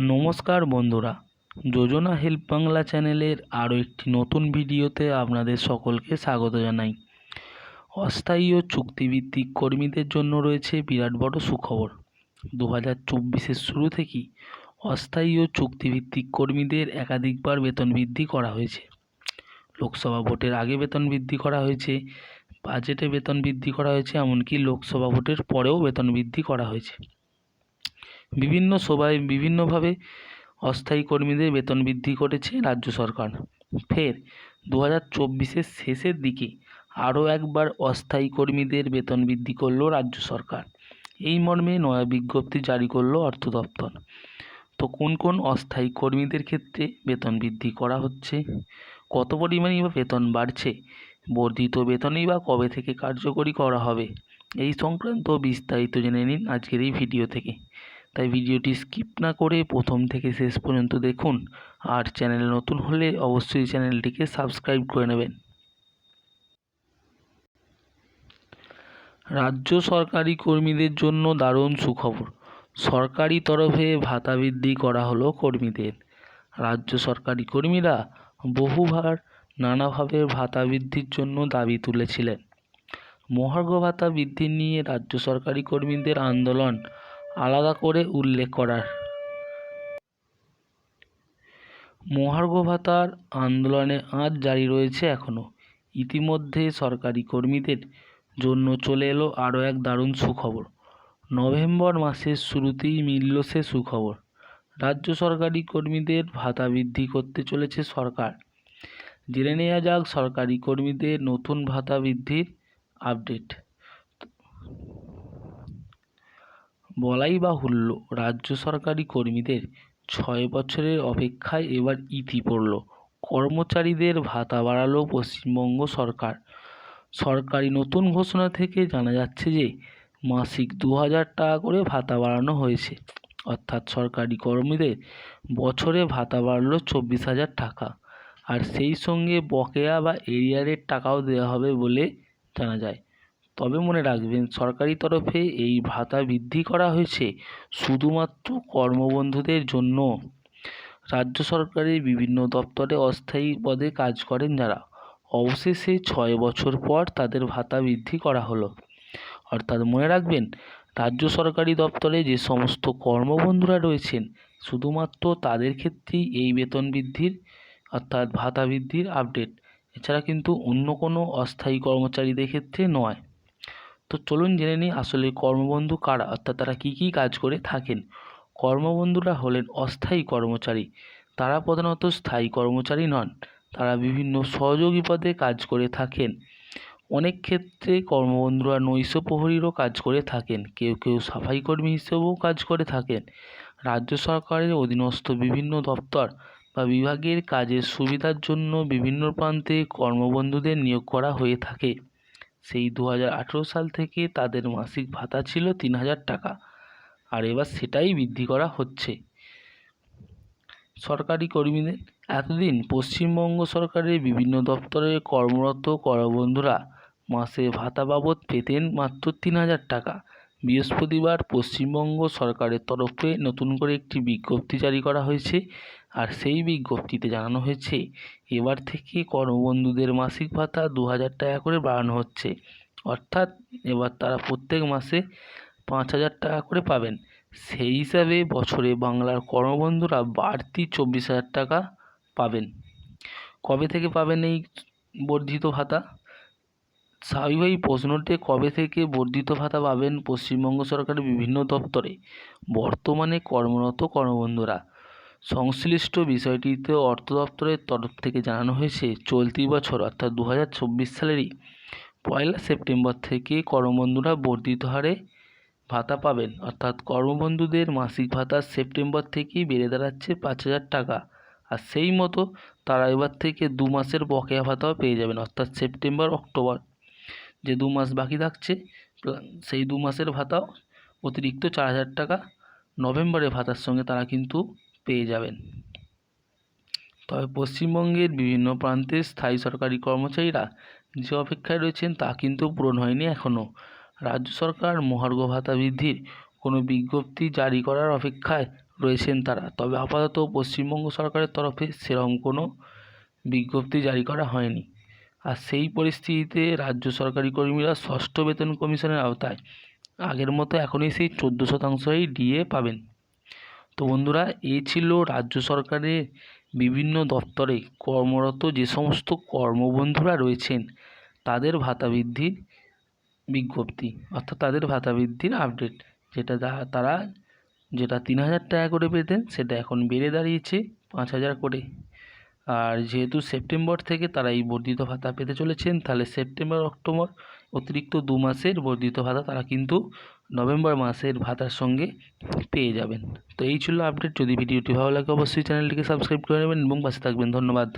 নমস্কার বন্ধুরা। যোজনা হেল্প বাংলা চ্যানেলের আরও একটি নতুন ভিডিওতে আপনাদের সকলকে স্বাগত জানাই। অস্থায়ী ও চুক্তিভিত্তিক কর্মীদের জন্য রয়েছে বিরাট বড় সুখবর। দু হাজার চব্বিশের শুরু থেকেই অস্থায়ী ও চুক্তিভিত্তিক কর্মীদের একাধিকবার বেতন বৃদ্ধি করা হয়েছে। লোকসভা ভোটের আগে বেতন বৃদ্ধি করা হয়েছে, বাজেটে বেতন বৃদ্ধি করা হয়েছে, এমনকি লোকসভা ভোটের পরেও বেতন বৃদ্ধি করা হয়েছে। বিভিন্ন সভায় বিভিন্নভাবে অস্থায়ী কর্মীদের বেতন বৃদ্ধি করেছে রাজ্য সরকার। ফের দু হাজার চব্বিশের শেষের দিকে আরও একবার অস্থায়ী কর্মীদের বেতন বৃদ্ধি করল রাজ্য সরকার। এই মর্মে নয়া বিজ্ঞপ্তি জারি করল অর্থ দপ্তর। তো কোন কোন অস্থায়ী কর্মীদের ক্ষেত্রে বেতন বৃদ্ধি করা হচ্ছে? কত পরিমাণেই বা বেতন বাড়ছে? বর্ধিত বেতনই বা কবে থেকে কার্যকরী করা হবে? এই সংক্রান্ত বিস্তারিত জেনে নিন আজকের এই ভিডিও থেকে। তাই ভিডিওটি স্কিপ না করে প্রথম থেকে শেষ পর্যন্ত দেখুন। আর চ্যানেল নতুন হলে অবশ্যই চ্যানেলটিকে সাবস্ক্রাইব করে নেবেন। রাজ্য সরকারি কর্মীদের জন্য দারুণ সুখবর। সরকারি তরফে ভাতা বৃদ্ধি করা হলো কর্মীদের। রাজ্য সরকারি কর্মীরা বহুবার নানাভাবে ভাতা বৃদ্ধির জন্য দাবি তুলেছিলেন। মহার্ঘ ভাতা বৃদ্ধি নিয়ে রাজ্য সরকারি কর্মীদের আন্দোলন আলাদা করে উল্লেখ করার। মহার্ঘ ভাতার আন্দোলনে আজ জারি রয়েছে এখনও ইতিমধ্যে সরকারি কর্মীদের জন্য চলে এলো আরও এক দারুণ সুখবর। নভেম্বর মাসের শুরুতেই মিলল সে সুখবর। রাজ্য সরকারি কর্মীদের ভাতা বৃদ্ধি করতে চলেছে সরকার। জেনে নেওয়া যাক সরকারি কর্মীদের নতুন ভাতা বৃদ্ধির আপডেট। বলাই বাহুল্য, রাজ্য সরকারি কর্মীদের ছয় বছরের অপেক্ষায় এবার ইতি পড়ল। কর্মচারীদের ভাতা বাড়ালো পশ্চিমবঙ্গ সরকার। সরকারি নতুন ঘোষণা থেকে জানা যাচ্ছে যে, মাসিক দু হাজার টাকা করে ভাতা বাড়ানো হয়েছে। অর্থাৎ সরকারি কর্মীদের বছরে ভাতা বাড়লো চব্বিশ হাজার টাকা। আর সেই সঙ্গে বকেয়া বা এরিয়ারের টাকাও দেওয়া হবে বলে জানা যায়। তবে মনে রাখবেন, সরকারি তরফে এই ভাতা বৃদ্ধি করা হয়েছে শুধুমাত্র কর্মবন্ধুদের জন্য। রাজ্য সরকারের বিভিন্ন দপ্তরে অস্থায়ী পদে কাজ করেন যারা। অবশেষে ছয় বছর পর তাদের ভাতা বৃদ্ধি করা হলো। অর্থাৎ মনে রাখবেন, রাজ্য সরকারি দপ্তরে যে সমস্ত কর্মবন্ধুরা রয়েছেন, শুধুমাত্র তাদের ক্ষেত্রেই এই বেতন বৃদ্ধির অর্থাৎ ভাতা বৃদ্ধির আপডেট এছাড়া কিন্তু অন্য কোনো অস্থায়ী কর্মচারীদের ক্ষেত্রে নয়। তো চলুন জেনে নিই আসলে কর্মবন্ধু কারা, অর্থাৎ তারা কী কী কাজ করে থাকেন। কর্মবন্ধুরা হলেন অস্থায়ী কর্মচারী। তারা প্রধানত স্থায়ী কর্মচারী নন, তারা বিভিন্ন সহযোগী পদে কাজ করে থাকেন। অনেক ক্ষেত্রে কর্মবন্ধুরা নৈশ প্রহরীরও কাজ করে থাকেন, কেউ কেউ সাফাই কর্মী হিসেবেও কাজ করে থাকেন। রাজ্য সরকারের অধীনস্থ বিভিন্ন দপ্তর বা বিভাগের কাজের সুবিধার জন্য বিভিন্ন প্রান্তে কর্মবন্ধুদের নিয়োগ করা হয়ে থাকে। সেই দু হাজার আঠেরো সাল থেকে তাদের মাসিক ভাতা ছিল তিন হাজার টাকা। আর এবার সেটাই বৃদ্ধি করা হচ্ছে। সরকারি কর্মীদের, এতদিন পশ্চিমবঙ্গ সরকারের বিভিন্ন দপ্তরে কর্মরত করবন্ধুরা মাসে ভাতা বাবদ পেতেন মাত্র তিন হাজার টাকা। বৃহস্পতিবার পশ্চিমবঙ্গ সরকারের তরফে নতুন করে একটি বিজ্ঞপ্তি জারি করা হয়েছে। আর সেই বিজ্ঞপ্তিতে জানানো হয়েছে, এবার থেকে কর্মবন্ধুদের মাসিক ভাতা দু হাজার টাকা করে বাড়ানো হচ্ছে। অর্থাৎ এবার তারা প্রত্যেক মাসে পাঁচ হাজার টাকা করে পাবেন। সেই হিসাবে বছরে বাংলার কর্মবন্ধুরা বাড়তি চব্বিশ হাজার টাকা পাবেন। কবে থেকে পাবেন এই বর্ধিত ভাতা? স্বাভাবিকভাবেই প্রশ্নটি, কবে থেকে বর্ধিত ভাতা পাবেন পশ্চিমবঙ্গ সরকারের বিভিন্ন দপ্তরে? বর্তমানে কর্মরত কর্মবন্ধুরা সংশ্লিষ্ট বিষয়টিতে অর্থ দপ্তরের তরফ থেকে জানানো হয়েছে, চলতি বছর অর্থাৎ দু হাজার চব্বিশ সালেরই পয়লা সেপ্টেম্বর থেকে কর্মবন্ধুরা বর্ধিত হারে ভাতা পাবেন। অর্থাৎ কর্মবন্ধুদের মাসিক ভাতা সেপ্টেম্বর থেকেই বেড়ে দাঁড়াচ্ছে পাঁচ হাজার টাকা। আর সেই মতো তারা এবার থেকে দু মাসের বকেয়া ভাতাও পেয়ে যাবেন, অর্থাৎ সেপ্টেম্বর, অক্টোবর। যে দু মাস বাকি থাকছে, সেই দু মাসের ভাতাও অতিরিক্ত চার হাজার টাকা নভেম্বরের ভাতার সঙ্গে তারা কিন্তু পেয়ে যাবেন। তবে পশ্চিমবঙ্গের বিভিন্ন প্রান্তের স্থায়ী সরকারি কর্মচারীরা যে অপেক্ষায় রয়েছেন তা কিন্তু পূরণ হয়নি এখনও রাজ্য সরকার মহার্ঘ ভাতা বৃদ্ধির কোনো বিজ্ঞপ্তি জারি করার অপেক্ষায় রয়েছেন তারা। তবে আপাতত পশ্চিমবঙ্গ সরকারের তরফে সেরকম কোনো বিজ্ঞপ্তি জারি করা হয়নি। আর সেই পরিস্থিতিতে রাজ্য সরকারি কর্মীরা ষষ্ঠ বেতন কমিশনের আওতায়। আগের মতো এখনই সেই চোদ্দ শতাংশই ডিএ পাবেন। তো বন্ধুরা এই ছিল রাজ্য সরকারের বিভিন্ন দপ্তরে কর্মরত যে সমস্ত কর্মবন্ধুরা রয়েছেন, তাদের ভাতা বৃদ্ধির বিজ্ঞপ্তি, অর্থাৎ তাদের ভাতা বৃদ্ধির আপডেট যেটা তারা যেটা তিন হাজার টাকা করে পেতেন, সেটা এখন বেড়ে দাঁড়িয়েছে পাঁচ হাজার করে। আর যেহেতু সেপ্টেম্বর থেকে তারা এই বর্ধিত ভাতা পেতে চলেছেন, তাহলে সেপ্টেম্বর, অক্টোবর অতিরিক্ত দু মাসের বর্ধিত ভাতা তারা কিন্তু নভেম্বর মাসের ভাতার সঙ্গে পেয়ে যাবেন। তো এই ছিল আপডেট যদি ভিডিওটি ভালো লাগে, অবশ্যই চ্যানেলটিকে সাবস্ক্রাইব করে নেবেন এবং পাশে থাকবেন। ধন্যবাদ।